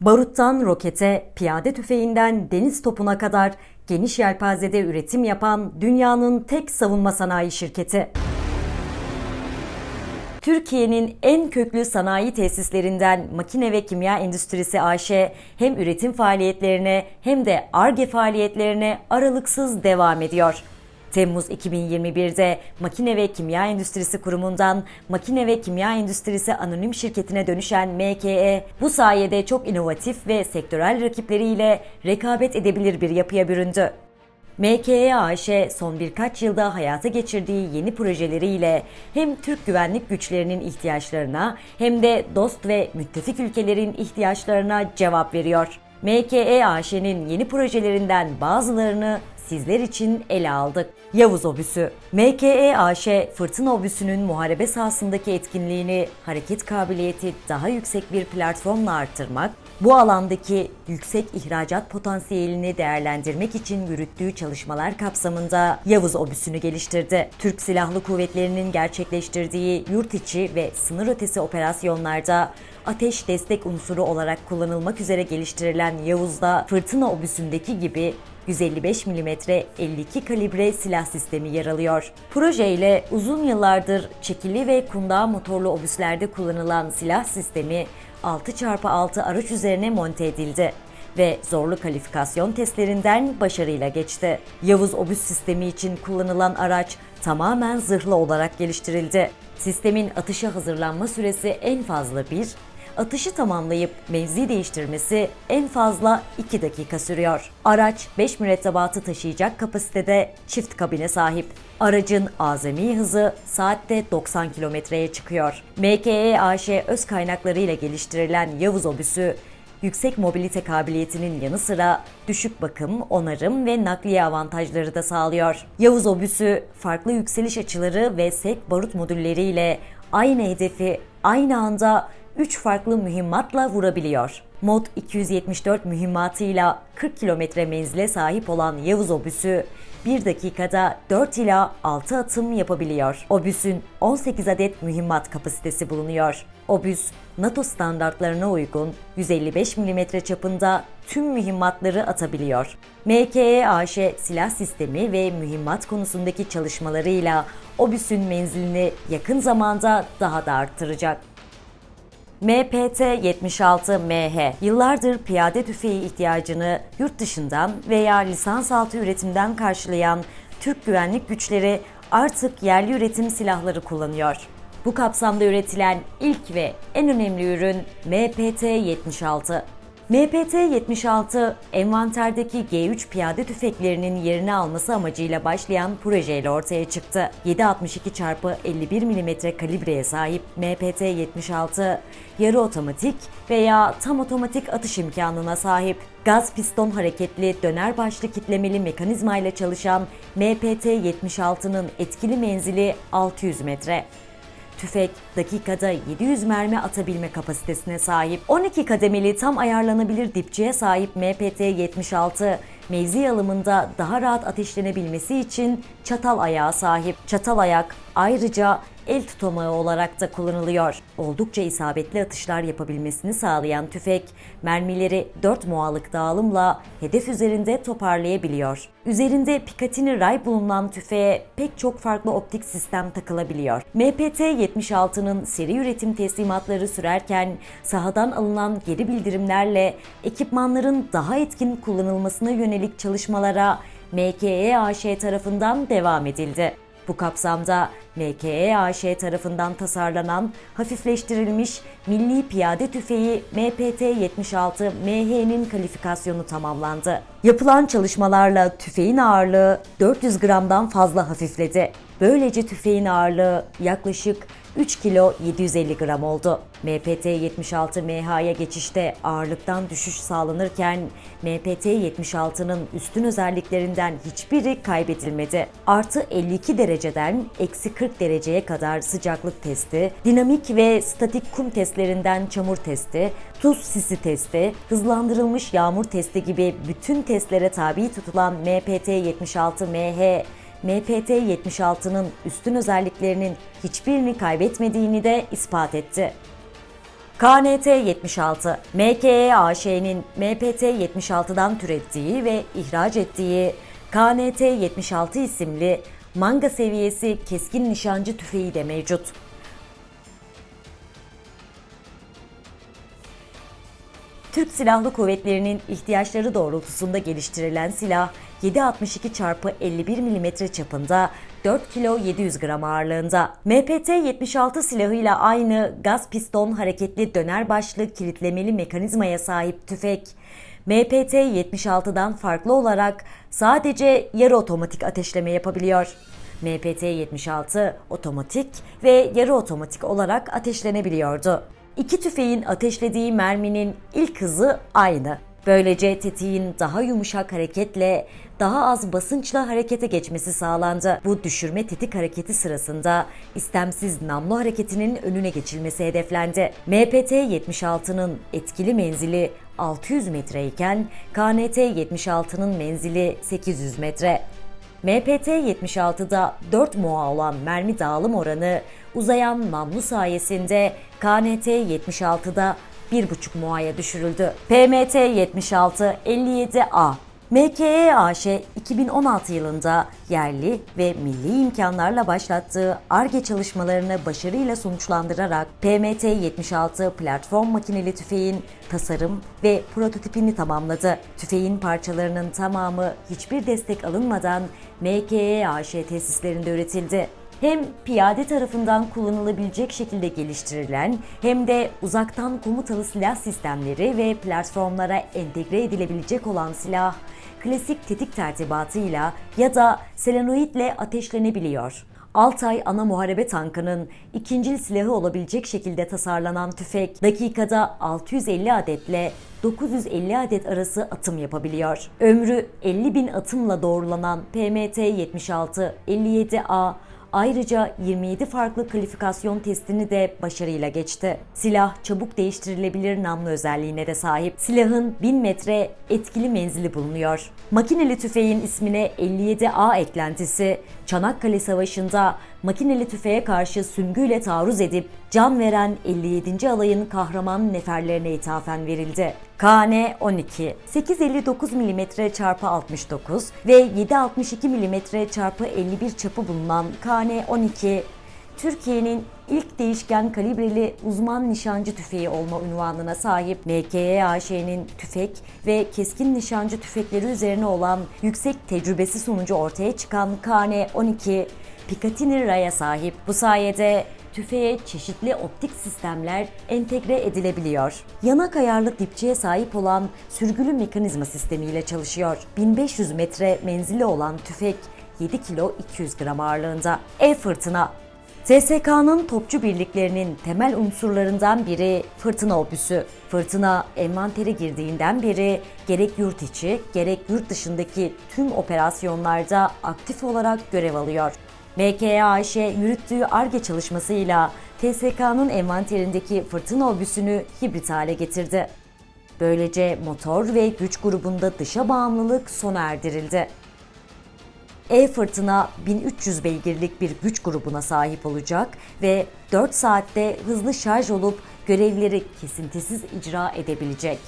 Baruttan rokete, piyade tüfeğinden deniz topuna kadar geniş yelpazede üretim yapan dünyanın tek savunma sanayi şirketi. Türkiye'nin en köklü sanayi tesislerinden Makine ve Kimya Endüstrisi AŞ hem üretim faaliyetlerine hem de ARGE faaliyetlerine aralıksız devam ediyor. Temmuz 2021'de Makine ve Kimya Endüstrisi Kurumu'ndan Makine ve Kimya Endüstrisi Anonim Şirketi'ne dönüşen MKE, bu sayede çok inovatif ve sektörel rakipleriyle rekabet edebilir bir yapıya büründü. MKE AŞ son birkaç yılda hayata geçirdiği yeni projeleriyle hem Türk güvenlik güçlerinin ihtiyaçlarına hem de dost ve müttefik ülkelerin ihtiyaçlarına cevap veriyor. MKE AŞ'nin yeni projelerinden bazılarını sizler için ele aldık. Yavuz Obüsü MKE AŞ, Fırtına Obüsü'nün muharebe sahasındaki etkinliğini, hareket kabiliyeti daha yüksek bir platformla arttırmak, bu alandaki yüksek ihracat potansiyelini değerlendirmek için yürüttüğü çalışmalar kapsamında Yavuz Obüsü'nü geliştirdi. Türk Silahlı Kuvvetleri'nin gerçekleştirdiği yurt içi ve sınır ötesi operasyonlarda ateş destek unsuru olarak kullanılmak üzere geliştirilen Yavuz'da Fırtına Obüsü'ndeki gibi 155 mm 52 kalibre silah sistemi yer alıyor. Proje ile uzun yıllardır çekili ve kundağı motorlu obüslerde kullanılan silah sistemi 6x6 araç üzerine monte edildi ve zorlu kalifikasyon testlerinden başarıyla geçti. Yavuz obüs sistemi için kullanılan araç tamamen zırhlı olarak geliştirildi. Sistemin atışa hazırlanma süresi en fazla 1, atışı tamamlayıp mevzi değiştirmesi en fazla 2 dakika sürüyor. Araç 5 mürettebatı taşıyacak kapasitede çift kabine sahip. Aracın azami hızı saatte 90 kilometreye çıkıyor. MKE AŞ öz kaynaklarıyla geliştirilen Yavuz obüsü yüksek mobilite kabiliyetinin yanı sıra düşük bakım, onarım ve nakliye avantajları da sağlıyor. Yavuz obüsü farklı yükseliş açıları ve sek barut modülleriyle aynı hedefi aynı anda 3 farklı mühimmatla vurabiliyor. Mod 274 mühimmatıyla 40 kilometre menzile sahip olan Yavuz obüsü 1 dakikada 4 ila 6 atım yapabiliyor. Obüsün 18 adet mühimmat kapasitesi bulunuyor. Obüs, NATO standartlarına uygun 155 mm çapında tüm mühimmatları atabiliyor. MKE AŞ silah sistemi ve mühimmat konusundaki çalışmalarıyla obüsün menzilini yakın zamanda daha da arttıracak. MPT-76MH yıllardır piyade tüfeği ihtiyacını yurt dışından veya lisans altı üretimden karşılayan Türk güvenlik güçleri artık yerli üretim silahları kullanıyor. Bu kapsamda üretilen ilk ve en önemli ürün MPT-76. MPT-76, envanterdeki G3 piyade tüfeklerinin yerini alması amacıyla başlayan projeyle ortaya çıktı. 7.62x51 mm kalibreye sahip MPT-76, yarı otomatik veya tam otomatik atış imkanına sahip. Gaz piston hareketli döner başlı kitlemeli mekanizma ile çalışan MPT-76'nın etkili menzili 600 metre. Tüfek dakikada 700 mermi atabilme kapasitesine sahip. 12 kademeli tam ayarlanabilir dipçiye sahip MPT-76 mevzi alımında daha rahat ateşlenebilmesi için çatal ayağa sahip. Çatal ayak ayrıca el tutamağı olarak da kullanılıyor. Oldukça isabetli atışlar yapabilmesini sağlayan tüfek, mermileri 4 mualık dağılımla hedef üzerinde toparlayabiliyor. Üzerinde Picatinny ray bulunan tüfeğe pek çok farklı optik sistem takılabiliyor. MPT-76'nın seri üretim teslimatları sürerken sahadan alınan geri bildirimlerle ekipmanların daha etkin kullanılmasına yönelik çalışmalara MKE AŞ tarafından devam edildi. Bu kapsamda MKE AŞ tarafından tasarlanan hafifleştirilmiş Milli Piyade Tüfeği MPT-76 MH'nin kalifikasyonu tamamlandı. Yapılan çalışmalarla tüfeğin ağırlığı 400 gramdan fazla hafifledi. Böylece tüfeğin ağırlığı yaklaşık 3 kilo 750 gram oldu. MPT-76 MH'ye geçişte ağırlıktan düşüş sağlanırken MPT-76'nın üstün özelliklerinden hiçbiri kaybedilmedi. Artı 52 dereceden eksi 40 dereceye kadar sıcaklık testi, dinamik ve statik kum testlerinden çamur testi, tuz sisi testi, hızlandırılmış yağmur testi gibi bütün testlere tabi tutulan MPT-76 MH MPT-76'nın üstün özelliklerinin hiçbirini kaybetmediğini de ispat etti. KNT 76, MKE AŞ'nin MPT 76'dan türettiği ve ihraç ettiği KNT 76 isimli manga seviyesi keskin nişancı tüfeği de mevcut. Türk Silahlı Kuvvetleri'nin ihtiyaçları doğrultusunda geliştirilen silah 7.62 x 51 mm çapında 4 kilo 700 gram ağırlığında. MPT-76 silahıyla aynı gaz piston hareketli döner başlı kilitlemeli mekanizmaya sahip tüfek, MPT-76'dan farklı olarak sadece yarı otomatik ateşleme yapabiliyor. MPT-76 otomatik ve yarı otomatik olarak ateşlenebiliyordu. İki tüfeğin ateşlediği merminin ilk hızı aynı. Böylece tetiğin daha yumuşak hareketle, daha az basınçla harekete geçmesi sağlandı. Bu düşürme tetik hareketi sırasında istemsiz namlu hareketinin önüne geçilmesi hedeflendi. MPT-76'nın etkili menzili 600 metre iken KNT-76'nın menzili 800 metre. MPT-76'da 4 MOA olan mermi dağılım oranı uzayan namlu sayesinde KNT-76'da 1,5 MOA'ya düşürüldü. PMT-76 57A MKE AŞ 2016 yılında yerli ve milli imkanlarla başlattığı ARGE çalışmalarını başarıyla sonuçlandırarak PMT-76 platform makineli tüfeğin tasarım ve prototipini tamamladı. Tüfeğin parçalarının tamamı hiçbir destek alınmadan MKE AŞ tesislerinde üretildi hem piyade tarafından kullanılabilecek şekilde geliştirilen hem de uzaktan komutalı silah sistemleri ve platformlara entegre edilebilecek olan silah klasik tetik tertibatıyla ya da selenoidle ateşlenebiliyor. Altay ana muharebe tankının ikincil silahı olabilecek şekilde tasarlanan tüfek dakikada 650 adetle 950 adet arası atım yapabiliyor. Ömrü 50 bin atımla doğrulanan PMT-76 57A Ayrıca 27 farklı kalifikasyon testini de başarıyla geçti. Silah çabuk değiştirilebilir namlu özelliğine de sahip. Silahın 1000 metre etkili menzili bulunuyor. Makineli tüfeğin ismine 57A eklentisi Çanakkale Savaşı'nda makineli tüfeğe karşı süngüyle taarruz edip can veren 57. alayın kahraman neferlerine ithafen verildi. KN-12 859 mm x 69 ve 762 mm x 51 çapı bulunan KN-12 Türkiye'nin ilk değişken kalibreli uzman nişancı tüfeği olma unvanına sahip MKE AŞ'nin tüfek ve keskin nişancı tüfekleri üzerine olan yüksek tecrübesi sonucu ortaya çıkan KN-12 Picatinny raya sahip. Bu sayede tüfeğe çeşitli optik sistemler entegre edilebiliyor. Yanak ayarlı dipçiye sahip olan sürgülü mekanizma sistemiyle çalışıyor. 1500 metre menzili olan tüfek 7 kilo 200 gram ağırlığında. E-fırtına TSK'nın topçu birliklerinin temel unsurlarından biri fırtına obüsü. Fırtına envantere girdiğinden beri gerek yurt içi gerek yurt dışındaki tüm operasyonlarda aktif olarak görev alıyor. MKAŞ yürüttüğü ARGE çalışmasıyla TSK'nın envanterindeki fırtına obüsünü hibrit hale getirdi. Böylece motor ve güç grubunda dışa bağımlılık sona erdirildi. E-Fırtına 1300 beygirlik bir güç grubuna sahip olacak ve 4 saatte hızlı şarj olup görevleri kesintisiz icra edebilecek.